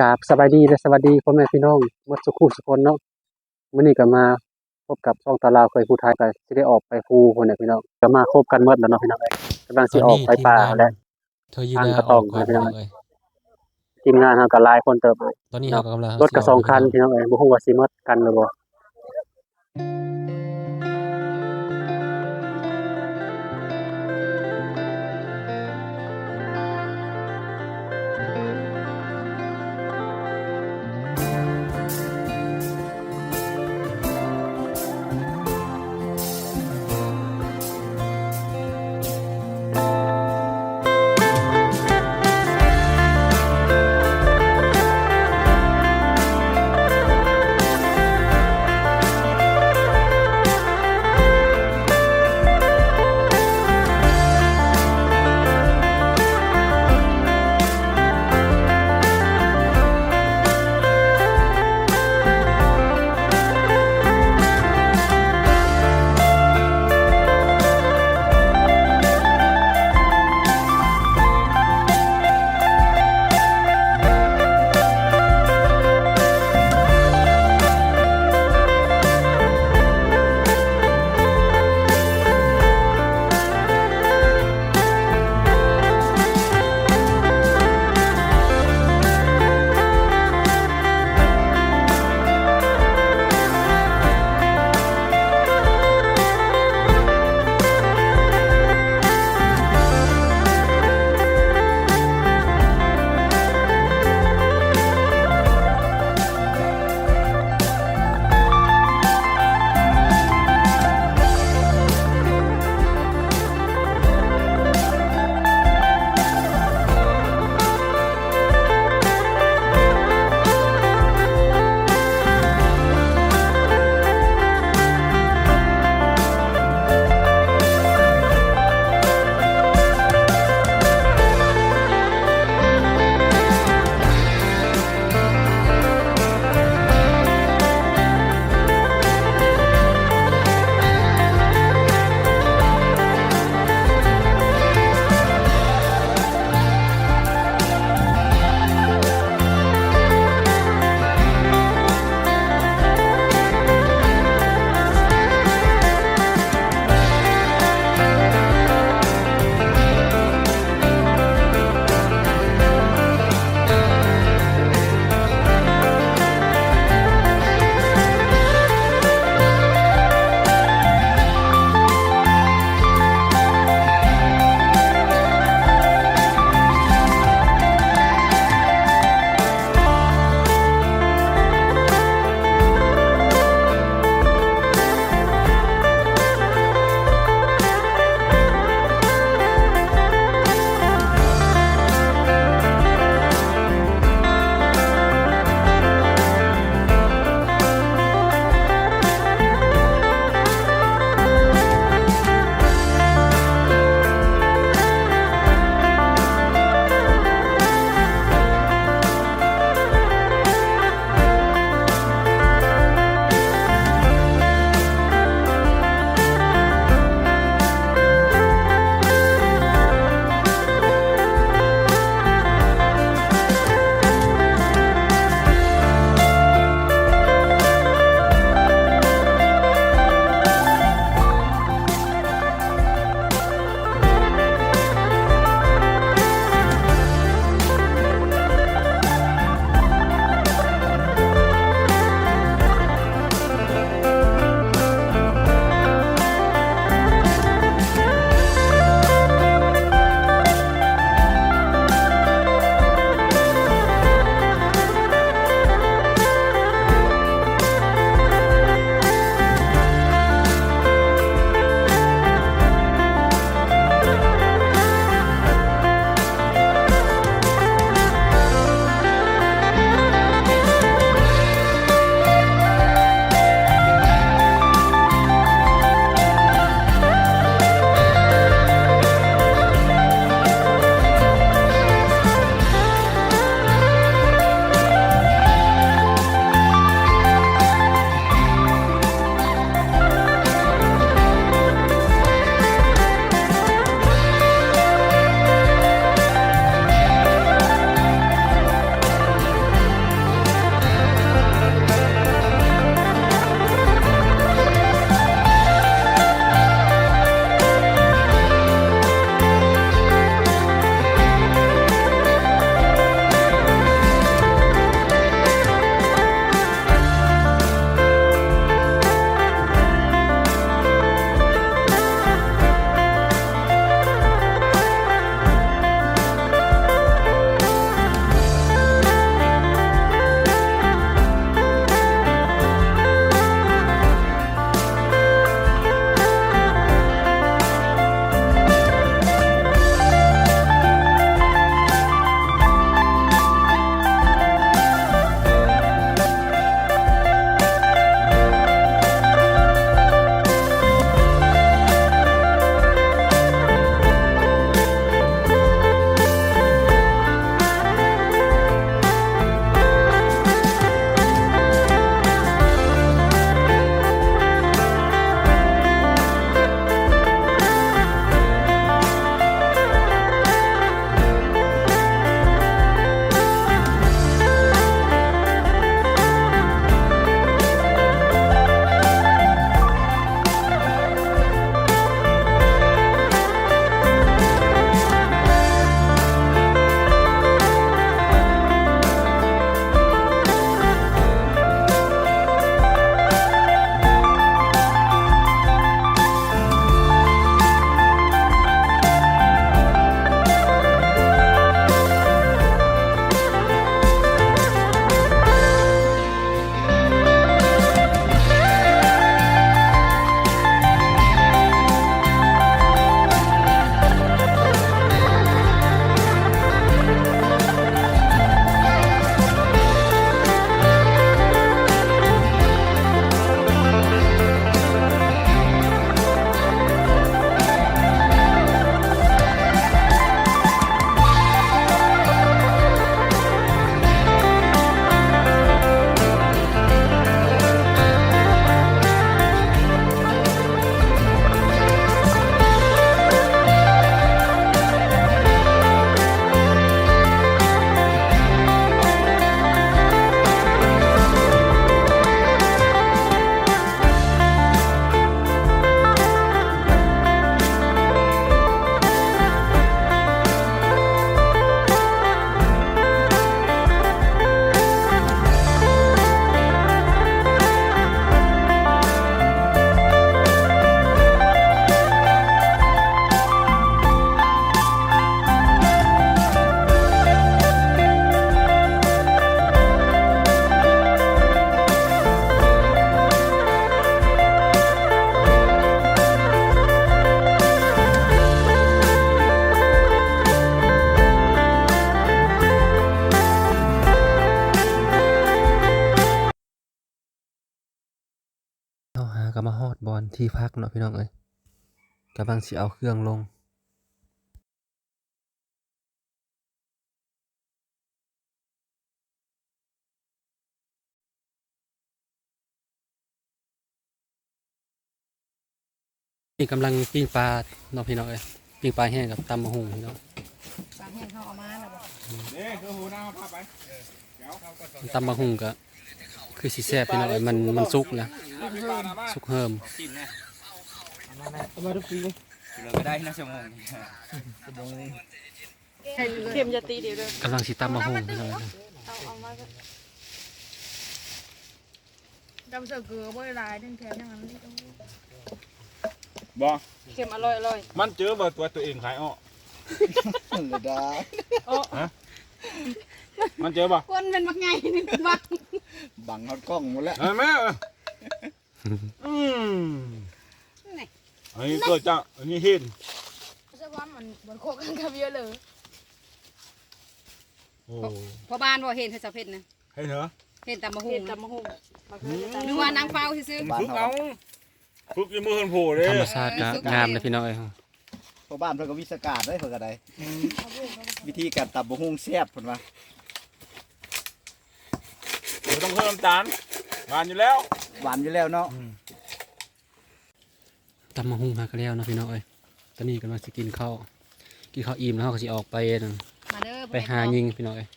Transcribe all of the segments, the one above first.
กราบสบายดีและสวัสดีพ่อแม่พี่น้องหมดสุขุสุคนเนาะมื้อนี้ก็มาพบกับช่องตาลาวเคยผู้ไทยก็สิได้ออกไปภูพุ่นน่ะพี่น้องก็มาครบกันหมดแล้วเนาะพี่น้องเอ้ยกำลังสิออกไปป่าแล้วเธอยีทางนากระอต่ออกงก่อนพี่น้องเลยทีมงานเฮาก็หลายคนเติบตอนนี้เรากำลังรถก็สองคันพี่น้องเอ้ยบ่ฮู้ว่าสิหมดกันหรือบ่ ที่พักเนาะพี่น้องเอ้ยกำลังสิเอาเครื่องลงนี่กำลังปิ้งปลาเนาะพี่น้องเอ้ยปิ้งปลาแห้งกับตำมะฮุงพี่น้องบางแห่งเขาเอามาแล้วบอกนี่คือหูหน้าพาไปตำมะฮุงก็ คือสิแซ่บพี่น้องเอ้ยมันมันสุกแล้วปลาหน้าบ้านสุกเฮิมกินแน่เอามาทุกปีเลยเราก็ได้นะชั่วโมงนี้เข็มจะตีเดียวเลยกำลังสิตำมะฮุงพี่น้องเอ้ยเอาเอามาก็ดำเสือเกลือบ่ได้หลายทั้งแถมทั้งนั้นนี่ต้องบอเข็มอร่อยอร่อยมันเจอบ่ตัวตัวเองขายอ้อเลยได้โอ้ มันเจอบ่ก้นเป็นมักไงนี่บักบังเอากล้องหมดแล้วเห็นไหมอืมอันนี้ตัวจ้าอันนี้เห็นเสื้อว่ามันบนโคกันกับเยอะเลยโอ้พอบ้านบ่เห็นเขาจะเพ็ดนะเห็นเหรอเห็นตำมะฮุเห็งดตำมะฮุ่งบักเกลือนึกว่านางเฝ้าซื่อฝึกเอาฝึกอยังมือคนโผล่เลยธรรมชาติก็งามเลยพี่น้องเอ้ยพอบ้านเพิ่นก็วิศกาดได้เพิ่นก็ได้วิธีการตับบะฮุงแซ่บเพิ่นว่าไม่ ต้องเพิ่มน้ำตาลงานอยู่แล้วหวานอยู่แล้วเนาะตำมะฮุงหากแล้วเนาะพี่น้องเอ้ยตอนนี้กำลังสิกินข้าวกินข้าวอิ่มแล้วเราก็สิออกไปนั่นๆมาเด้อไปหายิงพี่น้องเอ้ย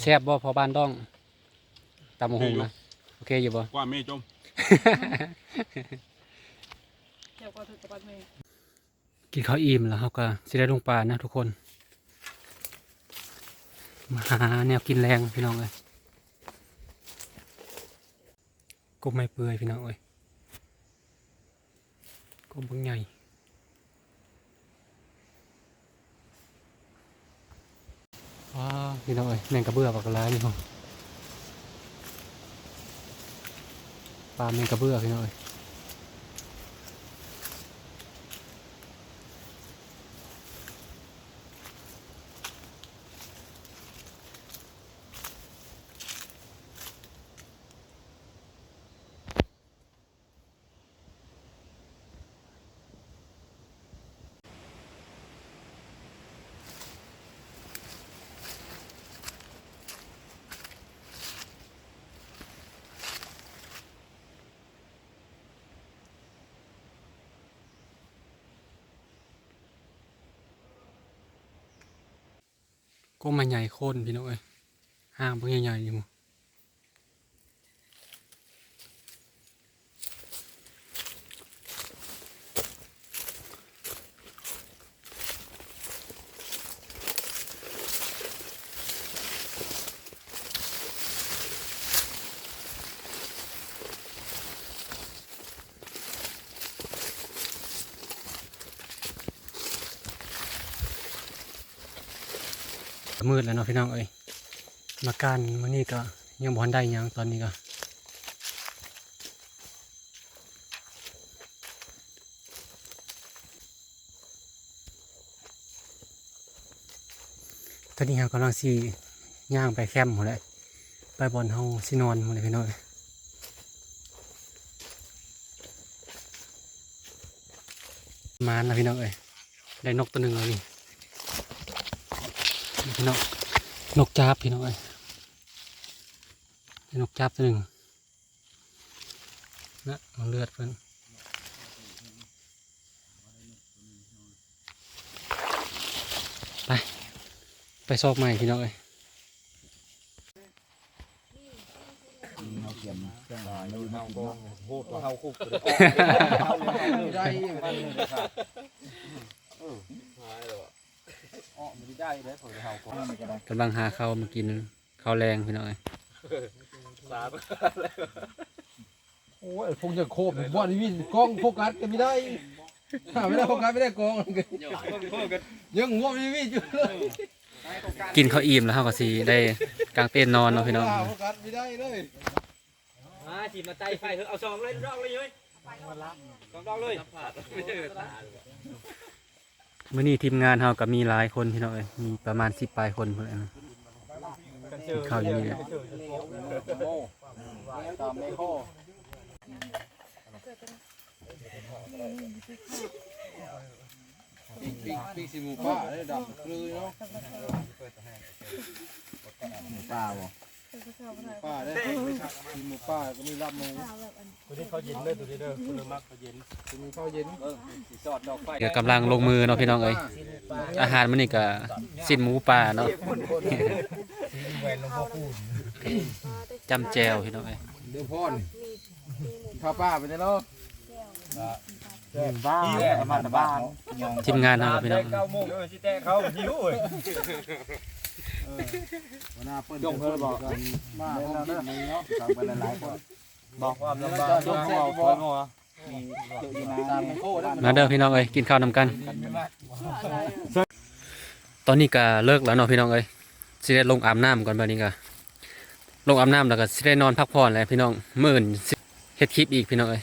แซ่บบ่พอบ้านต้องตำมะฮุงนะโอเคอยู่บ่กว่าเมย์จมเดี๋ยวก็ถือกระปัดเมย์กินข้าวอิ่มแล้วเขาก็สิได้ลงปลานะทุกคน มาหาแนวกินแรงพี่น้องเลยกบไม่เปื่อยพี่น้องเอ้ยกบบิ่งใหญ่ว้าพี่น้องเอ้ยแมงกระเบื้อปากระไรนี่พ่อปลาแมงกระเบื้อพี่น้องเอ้ย ก็มาใหญ่โคนพี่น้องเอ้ยห้างพวกใหญ่ๆนี่มั้ มืดแล้วเนาะพี่น้องเอ้ยมาการมื้อนี้ก็ยังบ่ทันได้ยังตอนนี้ก็ตอนนี้เรากำลังสิย่างไปแคมป์หมดเลยไปบอนเฮาสินอนหมดเลยพี่น้องเอ้ยมาแล้วพี่น้องเอ้ยได้นกตัวหนึ่งเลยนี่ พี่น้องนกจับพี่น้องเอ้ยนี่นกจับตัวหนึ่งนะเอาเลือดเพิ่นไปไปซอกใหม่พี่น้องเอ้ย กได้อ้อไม่ได้เลยผมเฮาคุกกำลังหาข้าวมากินข้าวแรงพี่น้องเอ้ยสามโอ้ยคงจะโคบบ่อนวินกล้องโฟกัสกันไม่ได้ถ้าไม่ได้โฟกัสไม่ได้กล้องยังง่วงวินอยู่เลยกินข้าวอิ่มแล้วเขาก็สิได้กางเต็นท์นอนเนาะพี่น้องโฟกัสไม่ได้เลยมาจีมาไต่ไฟเถอะเอาสองเลยดอกเลยเฮ้ยสองดอกเลย มื้อนี้ทีมงานเฮาก็มีหลายคนพี่น้องเอ้ยมีประมาณ10ปลายคนพุ่นแหละนะกันข้าวอยู่นี้ตามไมโครปีกปีกปีกสิหมูป่าได้ดับเลยเนาะหมูป่าบ่ ป่าได้สิหมูป่าก็มีรับหมูตัวนี้เขาเย็นเลยตัวนี้เด้อคนละมักเขาเย็นจะมีข้าวเย็นสอดดอกไฟก็กำลังลงมือเนาะพี่น้องเอ้ยอาหารมื้อนี้ก็สิ้นหมูป่าเนาะจำแจวพี่น้องเอ้ยเดี๋ยวพ่อนข้าวป่าไปเนาะบ้านมาแต่บ้านทีมงานเฮาครับพี่น้องเก้าโมงสิแต่เขาหิวเว้ย หัวหน้าเปิ้ลจงเพิ่นบอกกันมาห้องกินเนาะสั่งไปหลายๆคนบอกความลำบากจงแซ่บบ่ตามไมโครได้มาเด้อพี่น้องเอ้ยกินข้าวนำกัน ตอนนี้ก็เลิกแล้วเนาะพี่น้องเอ้ยสิได้ลงอาบน้ำก่อนบัดนี้ก็ลงอาบน้ำแล้วก็สิได้นอนพักผ่อนแล้วพี่น้องมื้ออื่นสิเฮ็ดคลิปอีกพี่น้องเอ้ย